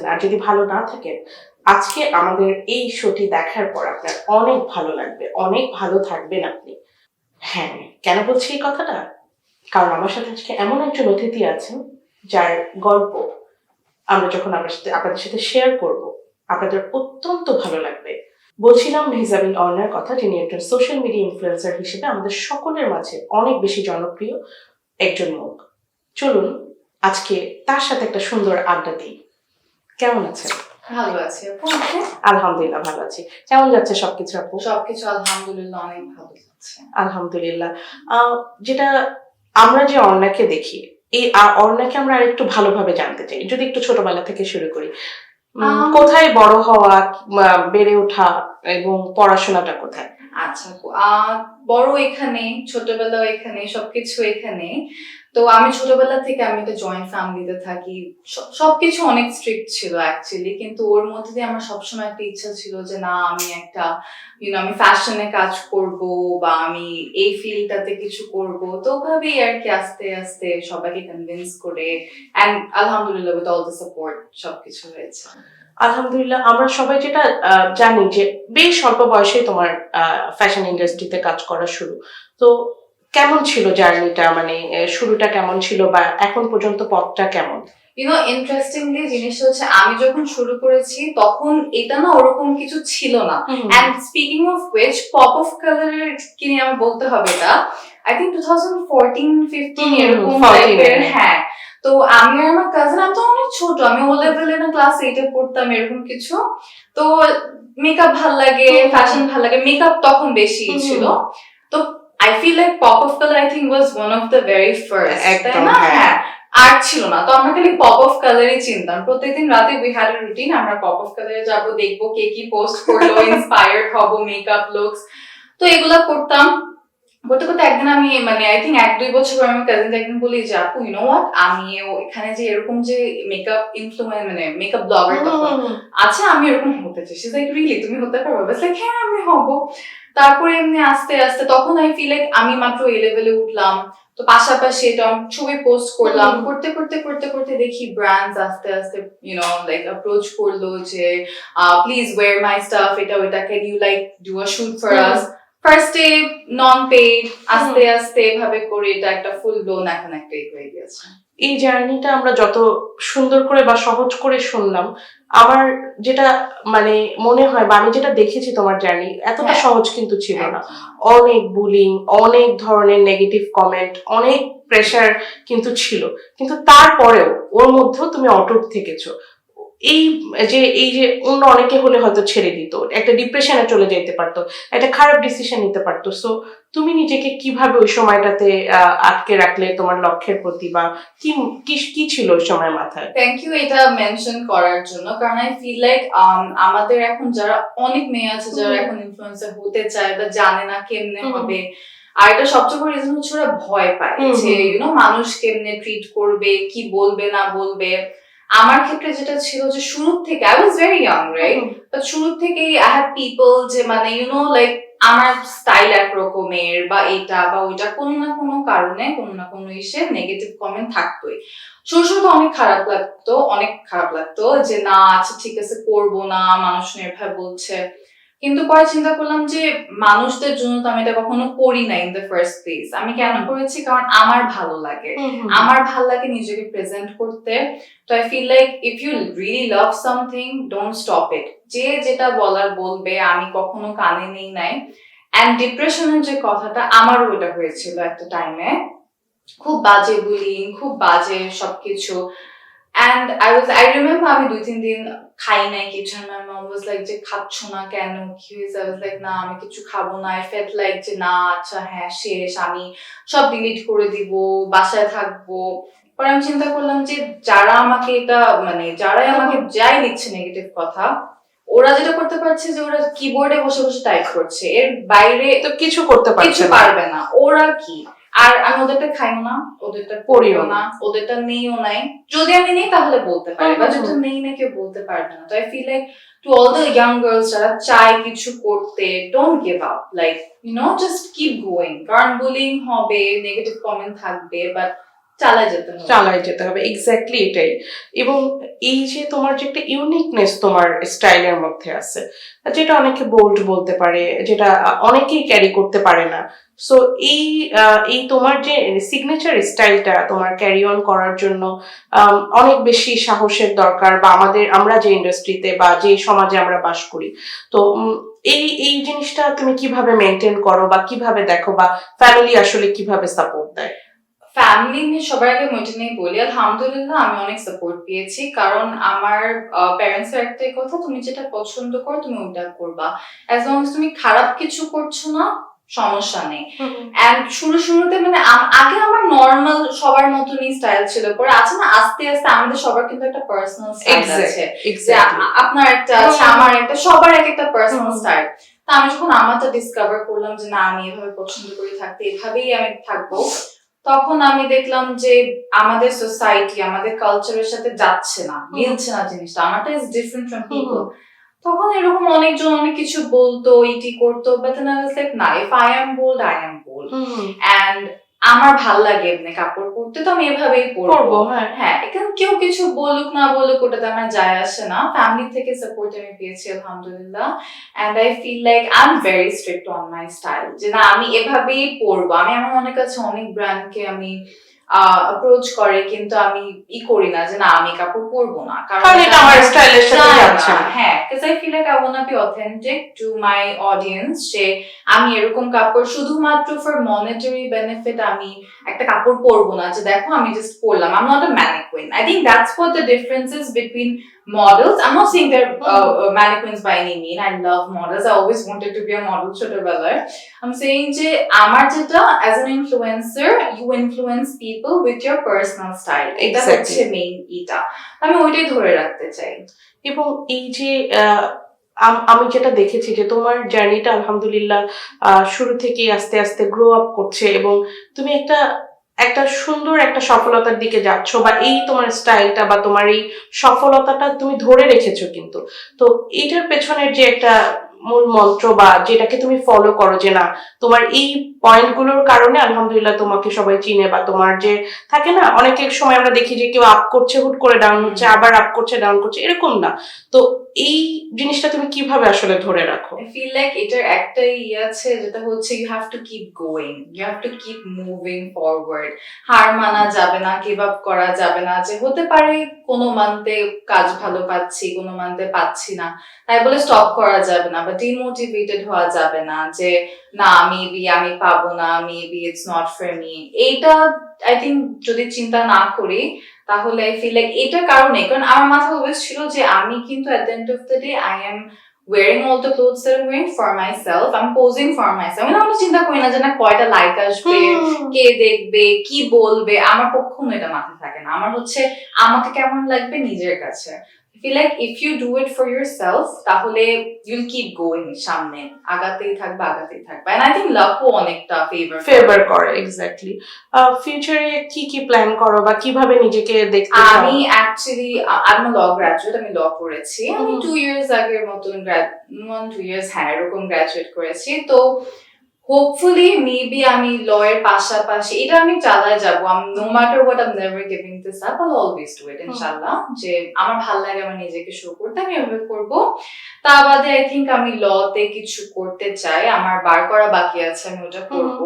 আছেন আর যদি ভালো না থাকেন, আজকে আমাদের এই শোটি দেখার পর আপনার অনেক ভালো লাগবে, অনেক ভালো থাকবেন আপনি। হ্যাঁ কেন বলছি এই কথাটা? কারণ আমার সাথে আজকে এমন একজন অতিথি আছেন, যার গল্প আমরা যখন আপনার সাথে আপনাদের সাথে শেয়ার করব, আপনাদের অত্যন্ত ভালো লাগবে। বলছিলাম মেহজাবিন অর্নার কথা, যিনি একজন সোশ্যাল মিডিয়া ইনফ্লুয়েন্সার হিসেবে আমাদের সকলের মাঝে অনেক বেশি জনপ্রিয় একজন মুখ। চলুন, আজকে তার সাথে একটা সুন্দর আড্ডা দিই। কেমন আছেন ভালো আছি আপু। আলহামদুলিল্লাহ ভালো আছি। কেমন যাচ্ছে সবকিছু আপু? সবকিছু আলহামদুলিল্লাহ অনেক ভালো যাচ্ছে। আলহামদুলিল্লাহ। যেটা আমরা যে অর্ণাকে দেখি এই অর্ণাকে আমরা আরেকটু ভালোভাবে জানতে চাই। যদি একটু ছোটবেলা থেকে শুরু করি। কোথায় বড় হওয়া বেড়ে ওঠা এবং পড়াশোনাটা কোথায়? আচ্ছা বড় এখানে ছোটবেলাও এখানে সবকিছু এখানে তো আমি ছোটবেলা থেকে আমি একটা জয়েন্ট ফ্যামিলিতে থাকি। সব- সবকিছু অনেক স্ট্রিক্ট ছিল অ্যাকচুয়ালি কিন্তু ওর মধ্যে দিয়ে আমার সবসময় একটা ইচ্ছা ছিল যে না, আমি একটা ইউনো আমি ফ্যাশনে কাজ করব বা আমি এই ফিল্ডটাতে কিছু করব। তো ওভাবেই আর কি আস্তে আস্তে সবাইকে কনভিন্স করে অ্যান্ড আলহামদুলিল্লাহ উইথ অল দ্য সাপোর্ট সবকিছু হয়েছে। আলহামদুলিল্লাহ, আমরা সবাই যেটা জানি যে বেশ অল্প বয়সে তোমার ফ্যাশন ইন্ডাস্ট্রিতে কাজ করা শুরু। তো কেমন ছিল জার্নিটা? মানে শুরুটা কেমন ছিল বা এখন পর্যন্ত পথটা কেমন? ইউনো ইন্টারেস্টিংলি জিনিসটা হচ্ছে আমি যখন শুরু করেছি তখন এটা না ওরকম কিছু ছিল না। And speaking of which Pop of কালারের কি নিয়ে আমার বলতে হবে এটা? I think two thousand fourteen fifteen এরকম টাইপের হ্যাঁ। তো আমি আর আমার কাজিন আমি তো অনেক ছোট আমি ও লেভেলে না ক্লাস এইটে পড়তাম এরকম কিছু। তো মেকআপ ভালো লাগে ফ্যাশন ভালো লাগে মেকআপ তখন বেশি ছিল। তো I feel like Pop of Colour I think was one of the very first একদম, না? হ্যাঁ। আর ছিল না। তো আমরা খালি পপ অফ কালারই চিনতাম। প্রত্যেকদিন রাতে হ্যাড রুটিন আমরা পপ অফ কালারে যাব দেখব কে কি পোস্ট করল ইন্সপায়ার্ড হব মেকআপ লুকস তো এগুলা করতাম। করতে করতে একদিন আমি মানে আই থিঙ্ক এক দুই বছর পর আমার কাজিন একদিন বলি যে আপু ইউ নো হোয়াট আমি এখানে যে এরকম যে মেকআপ ইনফ্লুয়েন্স মানে মেকআপ ব্লগার আচ্ছা আমি এরকম হতে চাই। লাইক রিলি তুমি হতে পারবে? বাস লাইক হ্যাঁ আমি হব। তারপরে এমনি আস্তে আস্তে তখন আই ফিল লাইক আমি মাত্র এই লেভেলে উঠলাম। তো পাশাপাশি এটা ছবি পোস্ট করলাম। করতে করতে করতে করতে দেখি ব্র্যান্ডস আস্তে আস্তে ইউ নো লাইক অ্যাপ্রোচ করল যে প্লিজ ওয়্যার মাই স্টাফ এটা ওইটা can you like do a shoot for. Us ফার্স্টে নন পেড আস্তে আস্তে এভাবে করে এটা একটা ফুল ব্লোন এখন একটা হয়ে গেছে এই জার্নিটা আমরা যত সুন্দর করে বা সহজ করে শুনলাম আমার যেটা মানে মনে হয় বা আমি যেটা দেখেছি তোমার জার্নি এতটা হ্যাঁ। সহজ কিন্তু ছিল না। অনেক বুলিং অনেক ধরনের নেগেটিভ কমেন্ট অনেক প্রেশার কিন্তু ছিল। কিন্তু তারপরেও ওর মধ্যেও তুমি অটুট থেকেছো। এই যে এই যে অন্য অনেকে হলে হয়তো ছেড়ে দিত একটা ডিপ্রেশনে চলে যেতে পারতো একটা খারাপ ডিসিশন নিতে পারতো। সো তুমি নিজেকে কীভাবে ওই সময়টাতে আটকে রাখলে তোমার লক্ষ্যের প্রতি বা কি কি- ছিল ওই সময় মাথায়? থ্যাংক ইউ এটা মেনশন করার জন্য। কারণ আই ফিল লাইক আমাদের এখন যারা অনেক মেয়ে আছে যারা। এখন ইনফ্লুয়েন্সার হতে চায় বা জানে না কেমনে হবে আর এটা সবচেয়ে বড় রিজন হচ্ছে ওরা ভয় পায় যে ইউনো মানুষ কেমনে ট্রিট করবে কি বলবে না বলবে। আমার ক্ষেত্রে যেটা ছিল যে শুরু থেকে I was very young right but শুরু থেকেই আই হ্যাভ পিপল যে মানে ইউ নো লাইক আমার স্টাইল এক রকমের বা এটা বা ওইটা কোনো না কোনো কারণে কোনো না কোনো ইসে নেগেটিভ কমেন্ট থাকতোই। শুরু শুরু তো অনেক খারাপ লাগতো অনেক খারাপ লাগতো যে না আচ্ছা ঠিক আছে করব না মানুষ নির্ভয় বলছে। কিন্তু পরে চিন্তা করলাম যে মানুষদের জন্য তো আমি এটা কখনো করি না ইন দ্য ফার্স্ট প্লেস আমি কেন করেছি? কারণ আমার ভালো লাগে। আমার ভালো লাগে নিজেকে প্রেজেন্ট করতে। তো I feel like if you really love something don't stop it যে যেটা বলার বলবে আমি কখনো কানে নেই নাই। অ্যান্ড ডিপ্রেশনের যে কথাটা আমারও ওটা হয়েছিল একটা টাইমে খুব বাজে বুলিং খুব বাজে সবকিছু। And I was I remember আমি দুই তিন দিন খাই নাই কিছু মাই মম ওয়াজ লাইক যে খাচ্ছ না কেন? কি হয়েছে? আই ওয়াজ লাইক না আমি কিছু খাব না। আই ফেট লাইক যে না আচ্ছা হ্যাঁ শেষ আমি সব ডিলিট করে দিব বাসায় থাকব। পরে আমি চিন্তা করলাম যে যারা আমাকে এটা মানে যারাই আমাকে যাই দিচ্ছে নেগেটিভ কথা ওরা যেটা করতে পারছে যে ওরা কিবোর্ডে বসে বসে টাইপ করছে। এর বাইরে তো কিছু করতে পারছে কিছু পারবে না। ওরা কি? আর আমি ওদেরটা খাইও না ওদেরটা পড়িও না ওদেরটা নেইও নাই। যদি আমি নেই তাহলে বলতে পারি বা যদি নেই না কেউ বলতে পারবে না। তো I feel like to all the young girls যারা চায় কিছু করতে don't give up like you know just keep going কারণ বুলিং হবে নেগেটিভ কমেন্ট থাকবে বাট চালায় যেতে হবে। এক্স্যাক্টলি এটাই। এবং এই যে তোমার যে একটা ইউনিকনেস তোমার স্টাইলের মধ্যে আছে, যেটা অনেকে বোল্ড বলতে পারে, যেটা অনেকেই ক্যারি করতে পারে না। সো এই এই তোমার যে সিগনেচার স্টাইলটা তোমার ক্যারি অন করার জন্য অনেক বেশি সাহসের দরকার বা আমাদের, আমরা যে ইন্ডাস্ট্রিতে বা যে সমাজে আমরা বাস করি। তো এই এই জিনিসটা তুমি কীভাবে মেনটেন করো বা কীভাবে দেখো বা ফ্যামিলি আসলে কীভাবে সাপোর্ট দেয়? ফ্যামিলি নিয়ে সবার আগে মোটা নিয়ে বলি আলহামদুলিল্লাহ আমি অনেক সাপোর্ট পেয়েছি। কারণ আমার প্যারেন্টস এর একটাই কথা তুমি যেটা পছন্দ করো তুমি ওটা করবা। অ্যাজ লং তুমি খারাপ কিছু করছ না সমস্যা নেই। এন্ড শুরু শুরুতে মানে আগে আমার নর্মাল সবার মতনই স্টাইল ছিল। পরে আছে না আস্তে আস্তে আমাদের সবার কিন্তু একটা পার্সোনাল স্টাইল আছে। আপনার একটা আমার একটা সবার এক একটা পার্সোনাল। স্টাইল তা আমি যখন আমারটা ডিসকভার করলাম যে না আমি এভাবে পছন্দ করে থাকতে এভাবেই আমি থাকব। তখন আমি দেখলাম যে আমাদের সোসাইটি আমাদের কালচারের সাথে যাচ্ছে না মিলছে না জিনিসটা। আমারটা ইজ ডিফারেন্ট ফ্রম পিপল তখন এরকম অনেকজন অনেক কিছু বলতো ইটি করতো বাট না if I am bold I am bold and আমার ভালো লাগে এমনি কাপড় পরতে তো আমি এভাবেই পরবো। হ্যাঁ। হ্যাঁ এখানে কেউ কিছু বলুক না বলুক ওটাতে আমার যায় আসে না। ফ্যামিলি থেকে সাপোর্ট আমি পেয়েছি আলহামদুলিল্লাহ। And I feel like I am very strict on my style যে না আমি এভাবেই পরবো। আমি আমার অনেক কাছে অনেক ব্র্যান্ডকে আমি অ্যাপ্রোচ করে কিন্তু আমি ই করি না যে না আমি কাপড় পরবো না। কারণ এটা আমার স্টাইলের সাথে যাচ্ছে। হ্যাঁ because I feel like I wanna be authentic to my audience যে আমি এরকম কাপড় শুধুমাত্র ফর মনিটারি বেনিফিট আমি একটা কাপড় পরবো না যে দেখো আমি জাস্ট পরলাম। I am not a mannequin I think that's for the differences between models I'm not saying they're uh, uh, mannequins by any mean I love models I always wanted to be a model ছোটবেলায় I'm saying যে আমার যেটা as an influencer you influence people with your personal style এটা Exactly. হচ্ছে main ইটা আমি ওইটাই ধরে রাখতে চাই এবং এই যে আমি যেটা দেখেছি যে তোমার জার্নিটা আলহামদুলিল্লাহ শুরু থেকেই আস্তে আস্তে গ্রো আপ করছে এবং তুমি একটা একটা সুন্দর একটা সফলতার দিকে যাচ্ছ বা এই তোমার স্টাইলটা বা তোমার এই সফলতাটা তুমি ধরে রেখেছো কিন্তু। তো এটার পেছনের যে একটা মূল মন্ত্র বা যেটাকে তুমি ফলো করো যে না, তোমার এই পয়েন্টগুলোর কারণে আলহামদুলিল্লাহ তোমাকে সবাই চিনে বা তোমার যে থাকে না অনেকের সময় আমরা দেখি যে কেউ আপ করছে হুট করে ডাউন হচ্ছে আবার আপ করছে ডাউন করছে এরকম না। তো এই জিনিসটা তুমি কীভাবে আসলে ধরে রাখো? Feel like এটার একটাই ই আছে যেটা হচ্ছে you have to keep going you have to keep moving forward হার মানা যাবে না গিভ আপ করা যাবে না যে হতে পারে কোনো মান্থে কাজ ভালো পাচ্ছি কোনো মান্থে পাচ্ছি না। তাই বলে স্টপ করা যাবে না বা ডিমোটিভেটেড হওয়া যাবে না যে না মেবি আমি পাবো না maybe it's not for me এইটা আই থিঙ্ক যদি চিন্তা না করি তাহলে আই ফিল লাইক এটার কারণে কারণ আমার মাথায় অলওয়েজ ছিল যে আমি কিন্তু at the end of the day I am wearing all the clothes that I'm wearing for myself. I'm posing for myself. আমি না আমি চিন্তা করি না যে না কয়টা লাইক আসবে কে দেখবে কি বলবে। আমার কখনো এটা মাথায় থাকে না। আমার হচ্ছে আমাকে কেমন লাগবে নিজের কাছে। Feel like if you do it for yourself তাহলে ইউল কিপ গোয়িং সামনে। আগাতেই থাকবে আগাতেই থাকবে। এন্ড আই থিঙ্ক লাকও অনেকটা ফেভার ফেভার করে এক্স্যাক্টলি ফিউচারে কি কি প্ল্যান করো বা কীভাবে নিজেকে দেখতে আমি অ্যাকচুয়ালি আমি ল গ্রাজুয়েট আমি ল করেছি আমি টু ইয়ার্স আগের মতন ওয়ান টু ইয়ার্স হ্যাঁ এরকম গ্রাজুয়েট করেছি। তো হোপফুলি মেবি আমি ল এর পাশাপাশি এটা আমি চালায় যাব। No matter what I'm never giving this up I always do it ইনশাআল্লাহ। যে আমার ভালো লাগে আমার নিজেকে শো করতে আমি এভাবে করব। তা বাদে আই থিঙ্ক আমি ল তে কিছু করতে চাই আমার বার করা বাকি আছে আমি ওটা করব।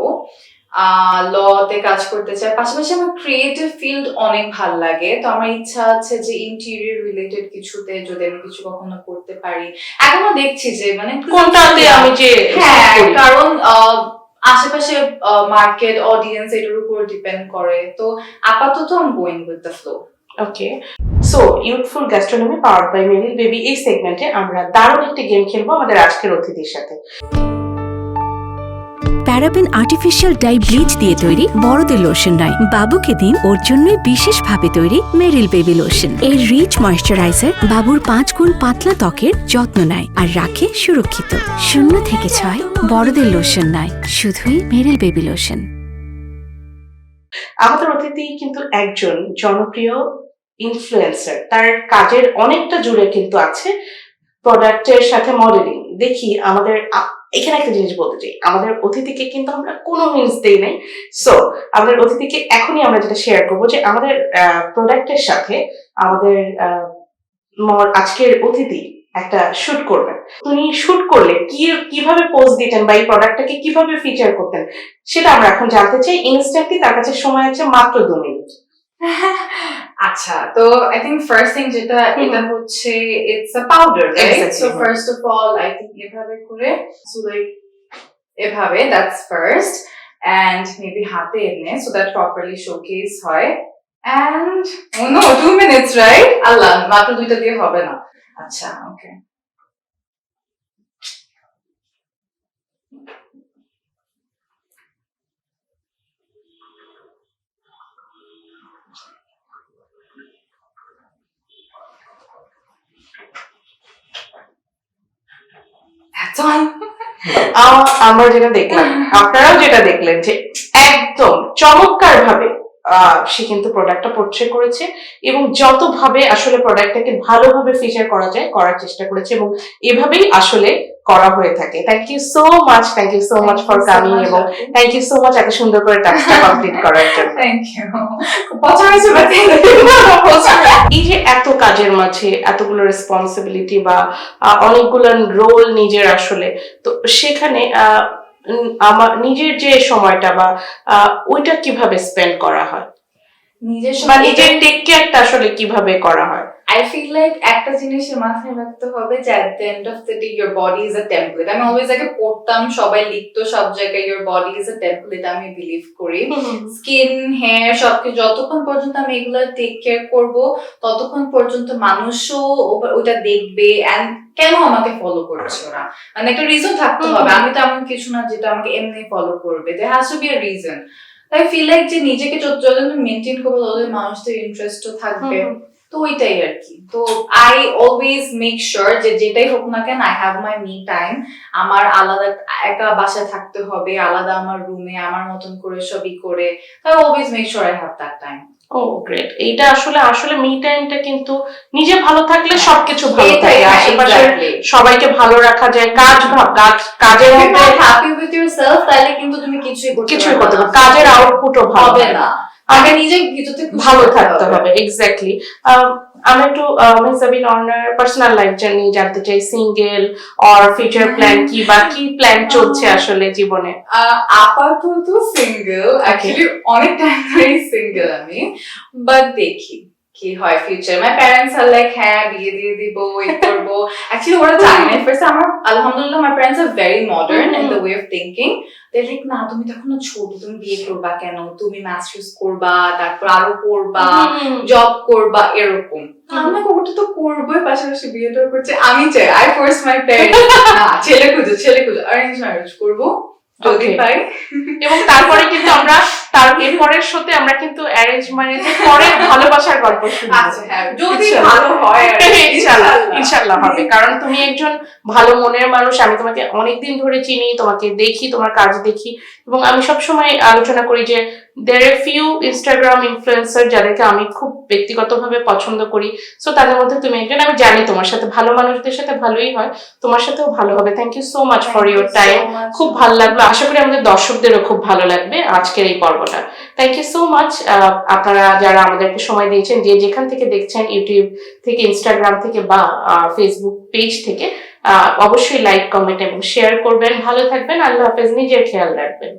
ল তে কাজ করতে চাই। পাশাপাশি আমার ক্রিয়েটিভ ফিল্ড অনেক ভালো লাগে। তো আমার ইচ্ছা আছে যে ইন্টেরিয়র রিলেটেড কিছুতে যদি আমি কিছু কখনো করতে পারি। এখনও দেখছি যে মানে কোনটাতে আমি যে হ্যাঁ কারণ আশেপাশে মার্কেট অডিয়েন্স এটার উপর ডিপেন্ড করে। তো আপাতত I'm going with the flow okay so youthful gastronomy powered by Meril baby এই সেগমেন্টে আমরা দারুণ একটি গেম খেলব আমাদের আজকের অতিথির সাথে। প্যারাবেন আর্টিফিশিয়াল ডাই ব্লিচ দিয়ে তৈরি বড়দের লোশন নয়। বাবুকে দিন ওর জন্যই বিশেষভাবে তৈরি মেরিল বেবি লোশন। এর রিচ ময়শ্চারাইজার বাবুর পাঁচ গুণ পাতলা ত্বকের যত্ন নেয় আর রাখে সুরক্ষিত। শূন্য থেকে ছয় বড়দের লোশন নয়, শুধুই মেরিল বেবি লোশন। আমাদের অতিথি কিন্তু একজন জনপ্রিয় ইনফ্লুয়েন্সার তার কাজের অনেকটা জুড়ে কিন্তু আছে প্রোডাক্টের সাথে মডেলিং দেখি আমাদের এখানে একটা জিনিস বলতে চাই। আমাদের অতিথিকে কিন্তু আমরা কোনো মিন্স দেই নাই। সো আমাদের অতিথিকে এখনই আমরা যেটা শেয়ার করব যে আমাদের প্রোডাক্টের সাথে আমাদের আজকের অতিথি একটা শুট করবেন। উনি শুট করলে কি, কীভাবে পোজ দিতেন বা এই প্রোডাক্টটাকে কীভাবে ফিচার করতেন, সেটা আমরা এখন জানতে চাই। ইনস্ট্যান্টলি তার কাছে সময় আছে মাত্র দু মিনিট আচ্ছা তো আই থিঙ্ক ফার্স্ট থিং যেটা এটা হচ্ছে it's a powder right so first of all I think এভাবে করে সো লাইক এভাবে দ্যাটস ফার্স্ট এন্ড মেবি হাতে এনে সো দ্যাট প্রপারলি শোকেস হয়। And oh no two minutes right আল্লাহ মাত্র দুইটা দিয়ে হবে না। আচ্ছা ওকে আমরা যেটা দেখলাম আপনারাও যেটা দেখলেন যে একদম চমৎকার ভাবে সে কিন্তু প্রোডাক্টটা পোর্ট্রে করেছে এবং যতভাবে আসলে প্রোডাক্টটাকে ভালোভাবে ফিচার করা যায় করার চেষ্টা করেছে এবং এভাবেই আসলে করা হয়ে থাকে। Thank you so much thank you so much for coming এবং থ্যাংক ইউ সো মাচ এত সুন্দর করে টাস্কটা কমপ্লিট করার জন্য। হয়েছে এই যে এত কাজের মাঝে এতগুলো রেসপন্সিবিলিটি বা অনেকগুলো রোল নিজের আসলে তো সেখানে আমার নিজের যে সময়টা বা ওইটা কীভাবে স্পেন্ড করা হয়? নিজের নিজের টেক কেয়ারটা আসলে কীভাবে করা হয়? I feel like একটা জিনিসের মাথায় রাখতে হবে যে at the end of the day your body is a template. আমি অলওয়েজ আগে পড়তাম সবাই লিখতো সব জায়গায় your body is a template আমি বিলিভ করি। স্কিন হেয়ার সবকিছু যতক্ষণ পর্যন্ত আমি এগুলো টেক কেয়ার করব ততক্ষণ পর্যন্ত মানুষও ওটা দেখবে এন্ড কেন আমাকে ফলো করছে ওরা মানে একটা রিজন থাকতে হবে। আমি তো এমন কিছু না যেটা আমাকে এমনি ফলো করবে। They has to be a reason তাই ফিল লাইক যে নিজেকে যত যত মেনটেন করব তত মানুষদের ইন্টারেস্টও থাকবে। তো ওইটাই আর কি তো আই অলওয়েজ মেক শিওর যে যেটাই হোক না কেন I have my me time আমার আলাদা একা বাসায় থাকতে হবে, আলাদা আমার রুমে আমার মতন করে সবই করে। তাই always make sure I have that time oh great এইটা আসলে আসলে মি টাইমটা কিন্তু নিজে ভালো থাকলে সবকিছু ভালো থাকে। আশেপাশে সবাইকে ভালো রাখা যায়। কাজ ভাব কাজ কাজের মধ্যে হ্যাপি উইথ with তাহলে কিন্তু তুমি কিছুই করতে কিছুই করতে। পারবে কাজের আউটপুটও ভালো হবে না। আগে নিজে ভিতর ভালো থাকতে হবে। এক্স্যাক্টলি আমরা একটু মেহজাবিন অনার পার্সোনাল লাইফ জার্নি জানতে চাই সিঙ্গেল অর ফিউচার প্ল্যান কি বা কি প্ল্যান চলছে আসলে জীবনে? আহ, আপাতত সিঙ্গেল অ্যাকচুয়ালি অনেক টাইম ধরেই সিঙ্গেল আমি। বাট দেখি কি হয় future my parents are like হ্যাঁ বিয়ে দিয়ে দিব এই করব। অ্যাকচুয়ালি ওরা জানে ফার্স্ট আমার আলহামদুলিল্লাহ my parents are very modern in the way of thinking like না তুমি তখন ছোট তুমি বিয়ে করবা কেন? তুমি মাস্টার্স করবা তারপর আরও করবা জব করবা এরকম। আমাকে ওটা তো করবোই পাশাপাশি বিয়েটা করছে। আমি চাই আই ফোর্স মাই প্যারেন্টস ছেলে খুঁজো ছেলে খুঁজো। অ্যারেঞ্জ ম্যারেজ করব যদি. পাই এবং তারপরে কিন্তু আমরা তার এরপরের শোতে আমরা কিন্তু অ্যারেঞ্জ ম্যারেজের পরে ভালোবাসার গল্প শুনব। আচ্ছা হ্যাঁ যদি ভালো হয় ইনশাল্লাহ ইনশাল্লাহ। হবে। কারণ তুমি একজন ভালো মনের মানুষ আমি তোমাকে অনেকদিন ধরে চিনি তোমাকে দেখি তোমার কাজ দেখি। এবং আমি সবসময় আলোচনা করি যে there are few Instagram influencer যাদেরকে আমি খুব ব্যক্তিগতভাবে পছন্দ করি। সো তাদের মধ্যে তুমি একজন আমি জানি তোমার সাথে ভালো মানুষদের সাথে ভালোই হয় তোমার সাথেও ভালো হবে। Thank you so much for your time খুব ভালো লাগল। আশা করি আমাদের দর্শকদেরও খুব ভালো লাগবে আজকের এই পর্বটা থ্যাংক ইউ সো মাচ আপনারা যারা আমাদেরকে সময় দিয়েছেন, যে যেখান থেকে দেখছেন ইউটিউব থেকে ইনস্টাগ্রাম থেকে বা ফেসবুক পেজ থেকে অবশ্যই লাইক কমেন্ট এবং শেয়ার করবেন। ভালো থাকবেন, আল্লাহ হাফেজ, নিজের খেয়াল রাখবেন।